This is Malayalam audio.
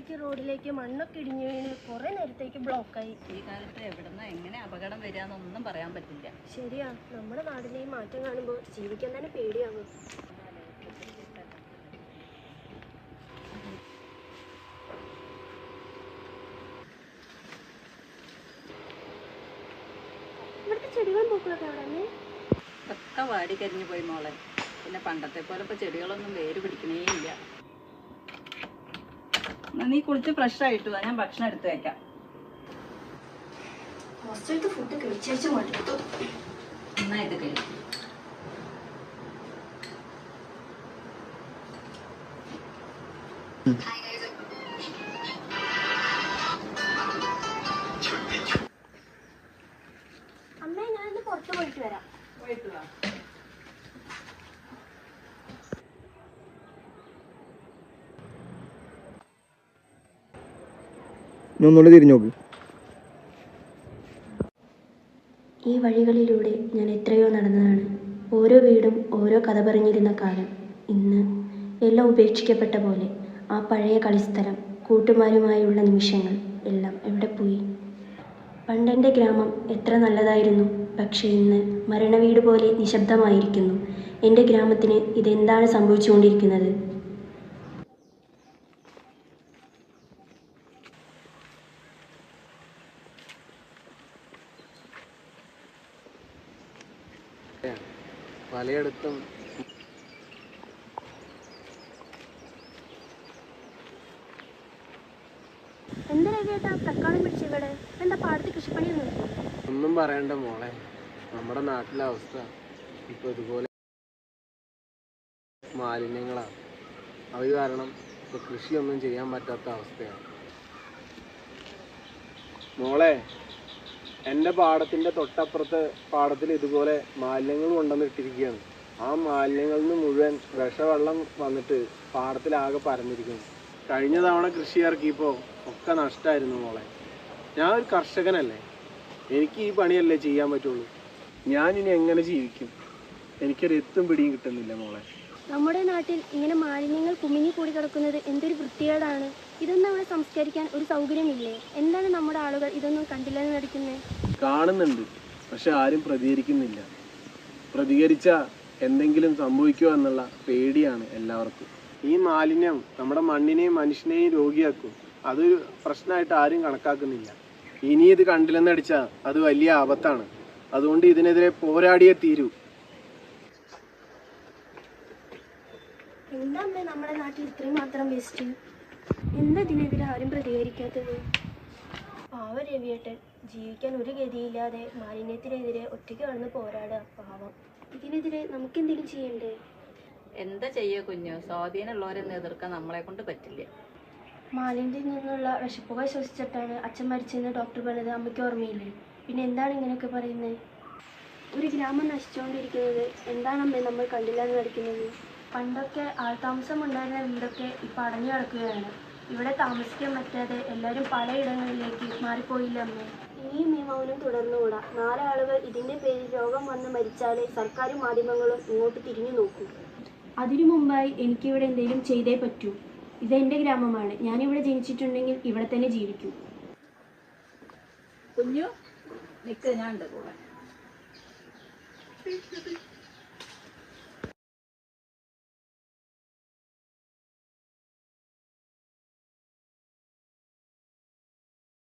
വഴിക്ക് റോഡിലേക്ക് മണ്ണൊക്കെ ഇടിഞ്ഞു വീണ് കുറെ നേരത്തേക്ക് ബ്ലോക്കായി ഈ കാലത്ത് എവിടുന്ന എങ്ങനെ അപകടം വരികയെന്നൊന്നും പറയാൻ പറ്റില്ല. ശരിയാ നമ്മുടെ നാടിനെ ഈ മാറ്റം കാണുമ്പോൾ ജീവിക്കാൻ തന്നെ പേടിയാകും. ഇവിടുത്തെ ചെടികളും പൂക്കളൊക്കെ എവിടെ ഒക്കെ വാടി കരിഞ്ഞു പോയി മോളെ. പിന്നെ പണ്ടത്തെ പോലെ ഇപ്പൊ ചെടികളൊന്നും വേര് പിടിക്കണേ ഇല്ല. നീ കുളിച്ച് ഫ്രഷ് ആയിട്ട് വാ ഞാൻ ഭക്ഷണം എടുത്തു വെക്കാം. ഹോസ്റ്റലത്തെ ഫുഡ് കഴിച്ചു മടുത്തു. നന്നായിട്ട് കഴിക്കും അമ്മേ ഞാനിന്ന് പുറത്ത് പോയിട്ട് വരാം. പോയിട്ട് വാ ഇനി ഒന്നുകൂടി തിരിഞ്ഞു നോക്ക്. ഈ വഴികളിലൂടെ ഞാൻ എത്രയോ നടന്നതാണ്. ഓരോ വീടും ഓരോ കഥ പറഞ്ഞിരുന്ന കാലം. ഇന്ന് എല്ലാം ഉപേക്ഷിക്കപ്പെട്ട പോലെ ആ പഴയ കളിസ്ഥലം കൂട്ടുമാരുമായുള്ള നിമിഷങ്ങൾ എല്ലാം എവിടെ പോയി? പണ്ടെന്റെ ഗ്രാമം എത്ര നല്ലതായിരുന്നു. പക്ഷേ ഇന്ന് മരണവീട് പോലെ നിശബ്ദമായിരിക്കുന്നു. എന്റെ ഗ്രാമത്തിന് ഇതെന്താണ് സംഭവിച്ചുകൊണ്ടിരിക്കുന്നത് പലയിടത്തും എന്താ രവിയേട്ടാ തക്കാളി പിടിച്ച് ഇവിടെ എന്താ പാടത്ത് കൃഷിപ്പണിയൊന്നും ഒന്നും പറയണ്ട മോളെ. നമ്മുടെ നാട്ടിലെ അവസ്ഥ ഇപ്പൊ ഇതുപോലെ മാലിന്യങ്ങളാണ് അത് കാരണം ഇപ്പൊ കൃഷിയൊന്നും ചെയ്യാൻ പറ്റാത്ത അവസ്ഥയാണ്. മോളെ എന്റെ പാടത്തിന്റെ തൊട്ടപ്പുറത്തെ പാടത്തിൽ ഇതുപോലെ മാലിന്യങ്ങൾ കൊണ്ടുവന്ന് ഇട്ടിരിക്കുകയാണ് ആ മാലിന്യങ്ങളിൽ നിന്ന് മുഴുവൻ വിഷവെള്ളം വന്നിട്ട് പാടത്തിലാകെ പരന്നിരിക്കുന്നു. കഴിഞ്ഞ തവണ കൃഷി ഇറക്കിയപ്പോൾ ഒക്കെ നഷ്ടമായിരുന്നു മോളെ. ഞാൻ ഒരു കർഷകനല്ലേ. എനിക്ക് ഈ പണിയല്ലേ ചെയ്യാൻ പറ്റുള്ളൂ. ഞാൻ ഇനി എങ്ങനെ ജീവിക്കും? എനിക്കൊരു എത്തും പിടിയും കിട്ടുന്നില്ല മോളെ. നമ്മുടെ നാട്ടിൽ ഇങ്ങനെ മാലിന്യങ്ങൾ കുമിഞ്ഞു കൂടി കിടക്കുന്നത് എന്തൊരു വൃത്തികേടാണ്. ഇതൊന്നും അവിടെ സംസ്കരിക്കാൻ ഒരു സൗകര്യമില്ലേ? എന്താണ് നമ്മുടെ ആളുകൾ ഇതൊന്നും കണ്ടില്ലെന്ന് നടിക്കുന്നത് കാണുന്നുണ്ട് പക്ഷെ ആരും പ്രതികരിക്കുന്നില്ല. പ്രതികരിച്ച എന്തെങ്കിലും സംഭവിക്കുമോ എന്നുള്ള പേടിയാണ് എല്ലാവർക്കും. ഈ മാലിന്യം നമ്മുടെ മണ്ണിനെയും മനുഷ്യനെയും രോഗിയാക്കും. അതൊരു പ്രശ്നമായിട്ട് ആരും കണക്കാക്കുന്നില്ല. ഇനി ഇത് കണ്ടില്ലെന്നടിച്ചാൽ അത് വലിയ ആപത്താണ്. അതുകൊണ്ട് ഇതിനെതിരെ പോരാടിയേ തീരൂ. എന്താ നമ്മുടെ നാട്ടിൽ ഇത്രയും മാത്രം വേസ്റ്റ്? എന്താ ഇതിനെതിരെ ആരും പ്രതികരിക്കാത്തത്? പാവ രവിയേട്ടൻ. ജീവിക്കാൻ ഒരു ഗതിയില്ലാതെ മാലിന്യത്തിനെതിരെ ഒറ്റയ്ക്ക് കടന്ന് പോരാടുക പാവം. ഇതിനെതിരെ നമുക്കെന്തെങ്കിലും ചെയ്യണ്ടേ? എന്താ ചെയ്യുക കുഞ്ഞു? സ്വാധീനമുള്ളവരെ എതിർക്കാൻ നമ്മളെ കൊണ്ട് പറ്റില്ല. മാലിന്യത്തിൽ നിന്നുള്ള വിഷപ്പുക ശ്വസിച്ചിട്ടാണ് അച്ഛൻ മരിച്ചെന്ന് ഡോക്ടർ പറഞ്ഞത് അമ്മയ്ക്ക് ഓർമ്മയില്ലേ? പിന്നെ എന്താണ് ഇങ്ങനെയൊക്കെ പറയുന്നത്? ഒരു ഗ്രാമം നശിച്ചുകൊണ്ടിരിക്കുന്നത് എന്താണ് അമ്മേ നമ്മൾ കണ്ടില്ലാതെ നടക്കുന്നത്? നടിക്കുന്നത് പണ്ടൊക്കെ ആൾതാമസം ഉണ്ടായിരുന്ന വീടൊക്കെ ഇപ്പം അടഞ്ഞു കിടക്കുകയാണ്. ഇവിടെ താമസിക്കാൻ പറ്റാതെ എല്ലാവരും പലയിടങ്ങളിലേക്ക് മാറിപ്പോയില്ല അമ്മേ? ഇനിയും ഈ മൗനം തുടർന്നുകൂടാ. നാലാളുകൾ ഇതിന്റെ പേരിൽ രോഗം വന്ന് മരിച്ചാലേ സർക്കാരും മാധ്യമങ്ങളും ഇങ്ങോട്ട് തിരിഞ്ഞു നോക്കൂ. അതിനു മുമ്പായി എനിക്കിവിടെ എന്തെങ്കിലും ചെയ്തേ പറ്റൂ. ഇത് എന്റെ ഗ്രാമമാണ്. ഞാനിവിടെ ജനിച്ചിട്ടുണ്ടെങ്കിൽ ഇവിടെ തന്നെ ജീവിക്കും. കുഞ്ഞു നിക്ക് ഞാൻ ഉണ്ട് കൂടെ.